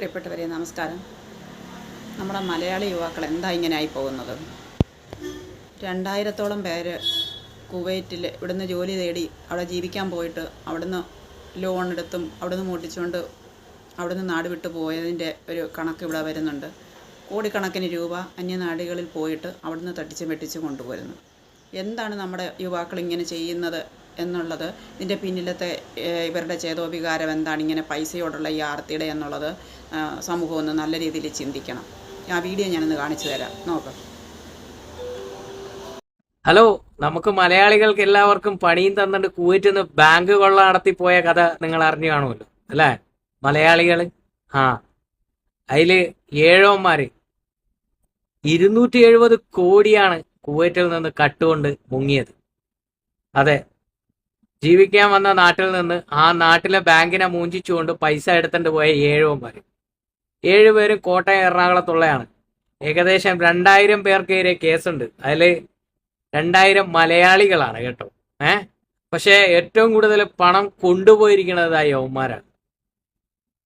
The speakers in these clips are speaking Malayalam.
പ്രിയപ്പെട്ടവരെ നമസ്കാരം. നമ്മുടെ മലയാളി യുവാക്കൾ എന്താ ഇങ്ങനെ ആയി പോകുന്നത്? രണ്ടായിരത്തോളം പേര് കുവൈറ്റിൽ ഇവിടുന്ന് ജോലി തേടി അവിടെ ജീവിക്കാൻ പോയിട്ട് അവിടുന്ന് ലോൺ എടുത്തും അവിടുന്ന് മോട്ടിച്ചുകൊണ്ട് അവിടുന്ന് നാട് വിട്ടു പോയതിന്റെ ഒരു കണക്ക് ഇവിടെ വരുന്നുണ്ട്. കോടിക്കണക്കിന് രൂപ അന്യനാടുകളിൽ പോയിട്ട് അവിടുന്ന് തട്ടിച്ച് വെട്ടിച്ച് കൊണ്ടുപോരുന്നു. എന്താണ് നമ്മുടെ യുവാക്കൾ ഇങ്ങനെ ചെയ്യുന്നത്? എന്നുള്ളത്. ഇതിന്റെ പിന്നിലത്തെ ഇവരുടെ ചേതോവികാരം എന്താണ്? ഇങ്ങനെ പൈസയോടുള്ള ഈ ആർത്തിയുടെ എന്നുള്ളത് സമൂഹം ഒന്ന് നല്ല രീതിയിൽ ചിന്തിക്കണം. ആ വീഡിയോ ഞാനൊന്ന് കാണിച്ചു തരാം. നോക്കാം. ഹലോ നമുക്ക് മലയാളികൾക്ക് എല്ലാവർക്കും പണിയും തന്നിട്ട് കുവൈറ്റിൽ നിന്ന് ബാങ്ക് കൊള്ള നടത്തിപ്പോയ പോയ കഥ നിങ്ങൾ അറിഞ്ഞു കാണുമല്ലോ അല്ലേ? മലയാളികൾ ആ. അതിൽ ഏഴോന്മാര് ഇരുന്നൂറ്റി എഴുപത് കോടിയാണ് കുവൈറ്റിൽ നിന്ന് കട്ടുകൊണ്ട് മുങ്ങിയത്. അതെ ജീവിക്കാൻ വന്ന നാട്ടിൽ നിന്ന് ആ നാട്ടിലെ ബാങ്കിനെ മൂഞ്ചിച്ചുകൊണ്ട് പൈസ എടുത്തിട്ട് പോയ ഏഴോന്മാര് ഏഴുപേരും കോട്ടയം എറണാകുളത്തുള്ളയാണ്. ഏകദേശം രണ്ടായിരം പേർക്കെതിരെ കേസുണ്ട്. അതിൽ രണ്ടായിരം മലയാളികളാണ് കേട്ടോ. ഏ? പക്ഷേ ഏറ്റവും കൂടുതൽ പണം കൊണ്ടുപോയിരിക്കുന്നത് ആ യവന്മാരാണ്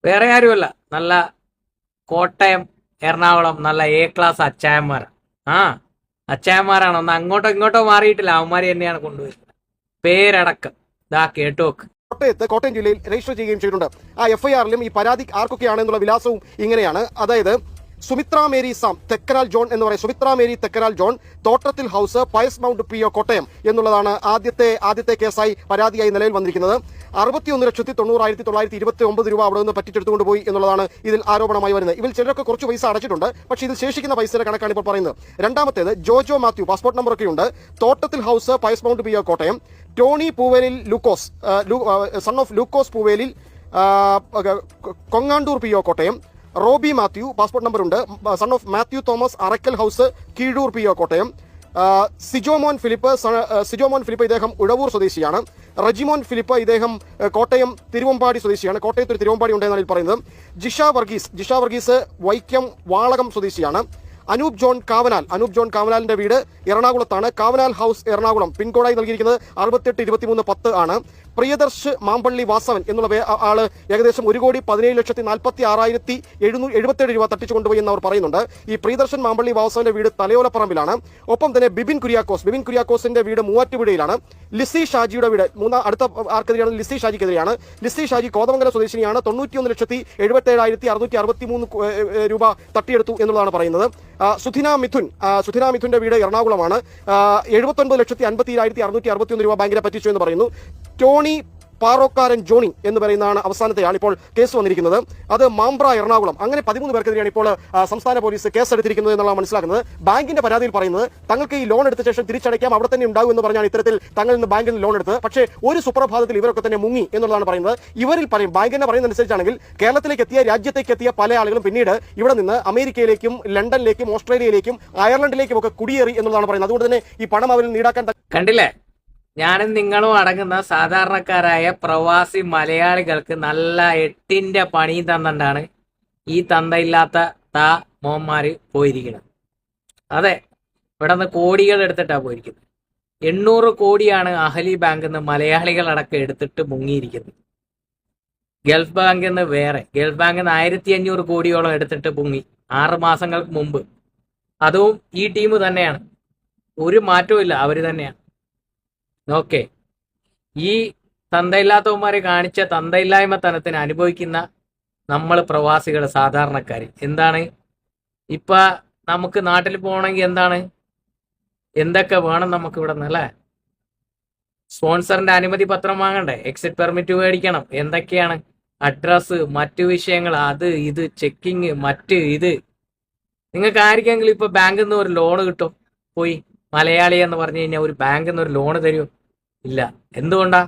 വേറെ ആരുമല്ല. നല്ല കോട്ടയം എറണാകുളം നല്ല എ ക്ലാസ് അച്ചായന്മാരാണ് ആ അച്ചായന്മാരാണ്. ഒന്ന് അങ്ങോട്ടോ ഇങ്ങോട്ടോ മാറിയിട്ടില്ല. അവന്മാരെ തന്നെയാണ് കൊണ്ടുപോയിരുന്നത് പേരടക്കം. കോട്ടയത്ത് കോട്ടയം ജില്ലയിൽ രജിസ്റ്റർ ചെയ്യുകയും ചെയ്തിട്ടുണ്ട്. ആ എഫ്ഐആറിലും ഈ പരാതി ആർക്കൊക്കെയാണ് എന്നുള്ള വിലാസവും ഇങ്ങനെയാണ്. അതായത് Sumitra Mary Sam Thekkanal John എന്ന് പറയും. Sumitra Mary Thekkanal John Thottathil house Pius mount P O Kottayam എന്നുള്ളതാണ് ആദ്യത്തെ ആദ്യത്തെ കേസായി പരാതിയായി നിലയിൽ വന്നിരിക്കുന്നത്. അറുപത്തിയൊന്ന് ലക്ഷത്തി തൊണ്ണൂറായിരത്തി തൊള്ളായിരത്തി ഇരുപത്തി ഒമ്പത് രൂപ അവിടെ നിന്ന് പറ്റിച്ചെടുത്തുകൊണ്ട് പോയി എന്നുള്ളതാണ് ഇതിൽ ആരോപണമായി വരുന്നത്. ഇതിൽ ചിലരൊക്കെ കുറച്ച് പൈസ അടച്ചിട്ടുണ്ട്. പക്ഷേ ഇത് ശേഷിക്കുന്ന പൈസയുടെ കണക്കാണ് ഇപ്പോൾ പറയുന്നത്. രണ്ടാമത്തേത് ജോജോ മാത്യു പാസ്പോർട്ട് നമ്പറൊക്കെ ഉണ്ട്. Thottathil house Pius mount P O Kottayam. Tony Poovelil Lukose son of Lukose Poovelil Konganthoor P O Kottayam. Roby Mathew passport number ഉണ്ട്. Son of Mathew Thomas Arakkal house Keezhoor P O Kottayam. Sijomon Philip Sijomon Philip ഇദ്ദേഹം ഉഴവൂർ സ്വദേശിയാണ്. റജിമോൻ ഫിലിപ്പ് ഇദ്ദേഹം കോട്ടയം തിരുവമ്പാടി സ്വദേശിയാണ്. കോട്ടയത്ത് ഒരു തിരുവമ്പാടി ഉണ്ടെന്നാണ് പറയുന്നത്. ജിഷ വർഗീസ് ജിഷ വർഗീസ് വൈക്കം വാളകം സ്വദേശിയാണ്. അനൂപ് ജോൺ കാവനാൽ. അനൂപ് ജോൺ കാവനാലിന്റെ വീട് എറണാകുളത്താണ്. കാവനാൽ ഹൗസ് എറണാകുളം. പിൻകോഡായി നൽകിയിരിക്കുന്നത് അറുപത്തെട്ട് ഇരുപത്തിമൂന്ന് പത്ത് ആണ്. പ്രിയദർശ് മാമ്പള്ളി വാസവൻ എന്നുള്ള ആൾ ഏകദേശം ഒരു കോടി പതിനേഴ് ലക്ഷത്തി നാൽപ്പത്തി ആറായിരത്തി എഴുന്നൂറ്റി എഴുപത്തേഴ് രൂപ തട്ടിച്ചു കൊണ്ടുപോയി എന്ന് അവർ പറയുന്നുണ്ട്. ഈ പ്രിയദർശൻ മാമ്പള്ളി വാസവന്റെ വീട് തലയോലപ്പറമ്പിലാണ്. ഒപ്പം തന്നെ ബിബിൻ കുര്യാക്കോസ്. ബിബിൻ കുര്യാക്കോസിന്റെ വീട് മൂവാറ്റുപുഴയിലാണ്. ലിസി ഷാജിയുടെ വീട് മൂന്നാം അടുത്ത ആർക്കെതിരെയാണ് ലിസി ഷാജിക്കെതിരെയാണ്. ലിസി ഷാജി കോതമംഗല സ്വദേശിനിയാണ്. തൊണ്ണൂറ്റിയൊന്ന് ലക്ഷത്തി എഴുപത്തേഴായിരത്തി അറുന്നൂറ്റി അറുപത്തി മൂന്ന് രൂപ തട്ടിയെടുത്തു എന്നുള്ളതാണ് പറയുന്നത്. സുധിന മിഥുൻ സുധിന മിഥുന്റെ വീട് എറണാകുളമാണ്. എഴുപത്തൊൻപത് ലക്ഷത്തി അൻപത്തിരായിരത്തി അറുന്നൂറ്റി അറുപത്തിയൊന്ന് രൂപ ബാങ്കിനെ പറ്റിച്ചു എന്ന് പറയുന്നു. ടോണി പാറോക്കാരൻ ജോണി എന്ന് പറയുന്നതാണ് അവസാനത്തെ ഇപ്പോൾ കേസ് വന്നിരിക്കുന്നത്. അത് മാമ്പ്ര എറണാകുളം. അങ്ങനെ പതിമൂന്ന് പേർക്കെതിരെയാണ് ഇപ്പോൾ സംസ്ഥാന പോലീസ് കേസെടുത്തിരിക്കുന്നത് എന്നുള്ളതാണ് മനസ്സിലാക്കുന്നത്. ബാങ്കിന്റെ പരാതിയിൽ പറയുന്നത് തങ്ങൾക്ക് ഈ ലോൺ എടുത്ത ശേഷം തിരിച്ചടയ്ക്കാം അവിടെ തന്നെ ഉണ്ടാവും എന്ന് പറഞ്ഞാണ് ഇത്തരത്തിൽ തങ്ങളിൽ നിന്ന് ബാങ്കിൽ നിന്ന് ലോൺ എടുത്തത്. പക്ഷേ ഒരു സുപ്രഭാതത്തിൽ ഇവരൊക്കെ തന്നെ മുങ്ങി എന്നുള്ളതാണ് പറയുന്നത്. ഇവരിൽ പറയും ബാങ്കിന്റെ പറയുന്ന അനുസരിച്ചാണെങ്കിൽ കേരളത്തിലേക്ക് എത്തിയ രാജ്യത്തേക്ക് എത്തിയ പല ആളുകളും പിന്നീട് ഇവിടെ നിന്ന് അമേരിക്കയിലേക്കും ലണ്ടനിലേക്കും ഓസ്ട്രേലിയയിലേക്കും അയർലൻഡിലേക്കും ഒക്കെ കുടിയേറി എന്നുള്ളതാണ് പറയുന്നത്. അതുകൊണ്ട് തന്നെ ഈ പണം അവരിൽ നീടാക്കാൻ കണ്ടില്ലേ? ഞാനും നിങ്ങളും അടങ്ങുന്ന സാധാരണക്കാരായ പ്രവാസി മലയാളികൾക്ക് നല്ല എട്ടിന്റെ പണി തന്നിട്ടാണ് ഈ തന്തയില്ലാത്ത താ മോന്മാര് പോയിരിക്കുന്നത്. അതെ ഇവിടെ നിന്ന് കോടികൾ എടുത്തിട്ടാ പോയിരിക്കുന്നത്. എണ്ണൂറ് കോടിയാണ് അഹലി ബാങ്കിൽ നിന്ന് മലയാളികളടക്കം എടുത്തിട്ട് മുങ്ങിയിരിക്കുന്നത്. ഗൾഫ് ബാങ്കിൽ നിന്ന് വേറെ ഗൾഫ് ബാങ്കിൽ നിന്ന് ആയിരത്തി അഞ്ഞൂറ് കോടിയോളം എടുത്തിട്ട് മുങ്ങി ആറ് മാസങ്ങൾക്ക് മുമ്പ്. അതും ഈ ടീം തന്നെയാണ്. ഒരു മാറ്റവും ഇല്ല അവർ തന്നെയാണ്. ഓക്കെ ഈ തന്തയില്ലാത്തവന്മാരെ കാണിച്ച തന്തയില്ലായ്മ തനത്തിന് അനുഭവിക്കുന്ന നമ്മൾ പ്രവാസികൾ സാധാരണക്കാർ എന്താണ്? ഇപ്പൊ നമുക്ക് നാട്ടിൽ പോകണമെങ്കിൽ എന്താണ്? എന്തൊക്കെ വേണം നമുക്ക് ഇവിടെ നിന്ന് അല്ലേ? സ്പോൺസറിന്റെ അനുമതി പത്രം വാങ്ങണ്ടേ? എക്സിറ്റ് പെർമിറ്റ് മേടിക്കണം. എന്തൊക്കെയാണ്? അഡ്രസ്സ് മറ്റു വിഷയങ്ങൾ അത് ഇത് ചെക്കിങ് മറ്റ് ഇത്. നിങ്ങൾക്ക് ആർക്കെങ്കിലും ഇപ്പൊ ബാങ്കിൽ നിന്ന് ഒരു ലോൺ കിട്ടും? പോയി. മലയാളി എന്ന് പറഞ്ഞു കഴിഞ്ഞാൽ ഒരു ബാങ്കിൽ നിന്ന് ഒരു ലോണ് തരുമോ ഇല്ല. എന്തുകൊണ്ടാ?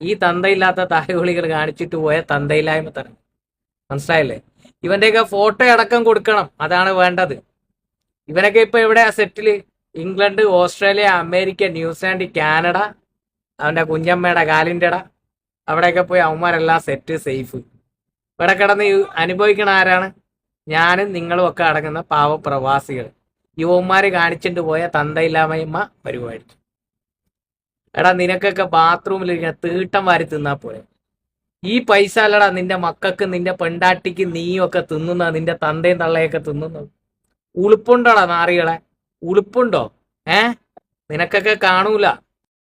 ഈ തന്തയില്ലാത്ത താഴെ കാണിച്ചിട്ട് പോയ തന്തയില്ലായ്മ തരണം മനസ്സിലായില്ലേ? ഇവന്റെയൊക്കെ ഫോട്ടോ അടക്കം കൊടുക്കണം. അതാണ് വേണ്ടത്. ഇവനൊക്കെ ഇപ്പൊ എവിടെയാ settle England Australia America New Zealand Canada അവന്റെ കുഞ്ഞമ്മയുടെ കാലിന്റെ ഇട അവിടെയൊക്കെ പോയി അവന്മാരെല്ലാം സെറ്റ് സേഫ് ഇവിടെ കിടന്ന് അനുഭവിക്കണ ആരാണ്? ഞാനും നിങ്ങളും ഒക്കെ അടങ്ങുന്ന പാവപ്രവാസികൾ. യുവന്മാര് കാണിച്ചിട്ട് പോയ തന്തയില്ലാമയമ്മ പരിപാടി എടാ നിനക്കൊക്കെ ബാത്റൂമിൽ ഇരിക്കുന്ന തീട്ടം വാരി തിന്നാ പോരെ. ഈ പൈസ അല്ലടാ നിന്റെ മക്കൾക്ക് നിന്റെ പെണ്ടാട്ടിക്ക് നീയും ഒക്കെ തിന്നുന്ന നിന്റെ തന്തയും തള്ളയൊക്കെ തിന്നുന്നത്. ഉളുപ്പുണ്ടോടാ നാറികളെ? ഉളുപ്പുണ്ടോ? ഏ? നിനക്കൊക്കെ കാണൂല.